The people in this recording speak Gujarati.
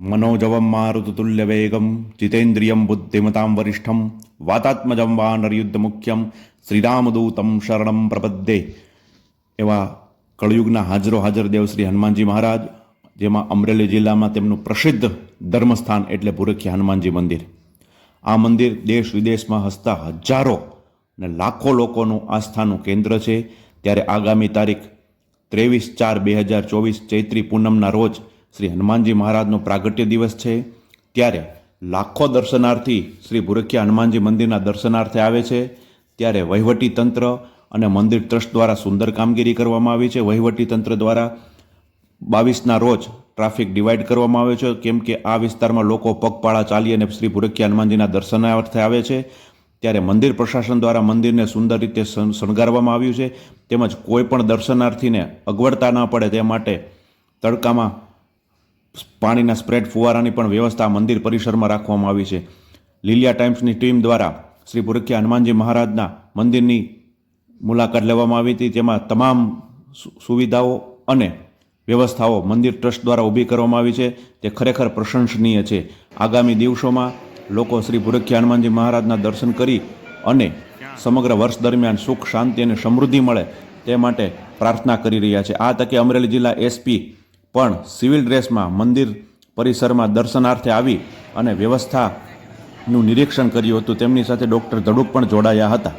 મનોજવમ મારુતુલ્યવેગમ જીતેન્દ્રિયમ બુદ્ધિમતામ વરિષ્ઠમ વાતાત્મજમ વા નરયુદ્ધ મુખ્યમ શ્રીરામદૂતમ શરણમ પ્રપદ્દે એવા કળયુગના હાજરો હાજર દેવ શ્રી હનુમાનજી મહારાજ જેમાં અમરેલી જિલ્લામાં તેમનું પ્રસિદ્ધ ધર્મસ્થાન એટલે ભૂરખી હનુમાનજી મંદિર આ મંદિર દેશ વિદેશમાં હસતા હજારો ને લાખો લોકોનું આસ્થાનું કેન્દ્ર છે ત્યારે આગામી તારીખ ત્રેવીસ ચાર બે હજાર ચોવીસ ચૈત્રી પૂનમના રોજ શ્રી હનુમાનજી મહારાજનો પ્રાગટ્ય દિવસ છે. ત્યારે લાખો દર્શનાર્થી શ્રી ભુરખિયા હનુમાનજી મંદિરના દર્શનાર્થે આવે છે. ત્યારે વહીવટી તંત્ર અને મંદિર ટ્રસ્ટ દ્વારા સુંદર કામગીરી કરવામાં આવી છે. વહીવટી તંત્ર દ્વારા બાવીસના રોજ ટ્રાફિક ડિવાઈડ કરવામાં આવે છે. કેમ કે આ વિસ્તારમાં લોકો પગપાળા ચાલી અને શ્રી ભુરખિયા હનુમાનજીના દર્શનાર્થે આવે છે. ત્યારે મંદિર પ્રશાસન દ્વારા મંદિરને સુંદર રીતે શણગારવામાં આવ્યું છે. તેમજ કોઈ પણ દર્શનાર્થીને અગવડતા ન પડે તે માટે તડકામાં પાણીના સ્પ્રેડ ફુવારાની પણ વ્યવસ્થા મંદિર પરિસરમાં રાખવામાં આવી છે. લીલિયા ટાઈમ્સની ટીમ દ્વારા શ્રી પુરખ્યા હનુમાનજી મહારાજના મંદિરની મુલાકાત લેવામાં આવી હતી. જેમાં તમામ સુવિધાઓ અને વ્યવસ્થાઓ મંદિર ટ્રસ્ટ દ્વારા ઊભી કરવામાં આવી છે. તે ખરેખર પ્રશંસનીય છે. આગામી દિવસોમાં લોકો શ્રી ભુરખ્યા હનુમાનજી મહારાજના દર્શન કરી અને સમગ્ર વર્ષ દરમિયાન સુખ, શાંતિ અને સમૃદ્ધિ મળે તે માટે પ્રાર્થના કરી રહ્યા છે. આ તકે અમરેલી જિલ્લા એસપી પણ સિવિલ ડ્રેસમાં મંદિર પરિસરમાં દર્શનાર્થે આવી અને વ્યવસ્થાનું નિરીક્ષણ કર્યું હતું. તેમની સાથે ડૉક્ટર ધડુક પણ જોડાયા હતા.